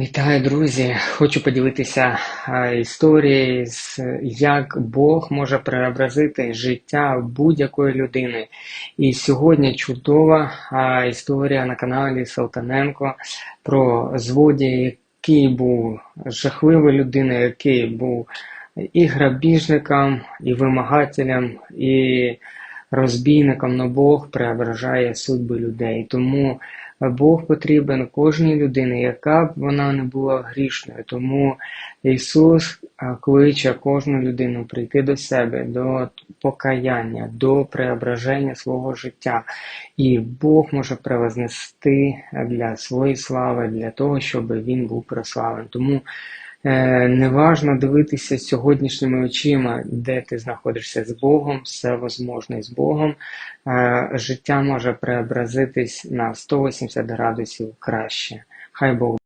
Вітаю, друзі! Хочу поділитися історією, як Бог може преобразити життя будь-якої людини. І сьогодні чудова історія на каналі Салтаненко про злодія, який був жахливою людиною, який був і грабіжником, і вимагателем, і розбійником, но Бог преображає судьби людей. Тому Бог потрібен кожній людині, яка б вона не була грішною. Тому Ісус кличе кожну людину прийти до себе, до покаяння, до преображення свого життя. І Бог може превознести для своєї слави, для того, щоб він був прославлений. Тому Е, Неважно дивитися сьогоднішніми очима, де ти знаходишся з Богом, все возможне з Богом. Е, Життя може преобразитись на 180 градусів краще. Хай Бог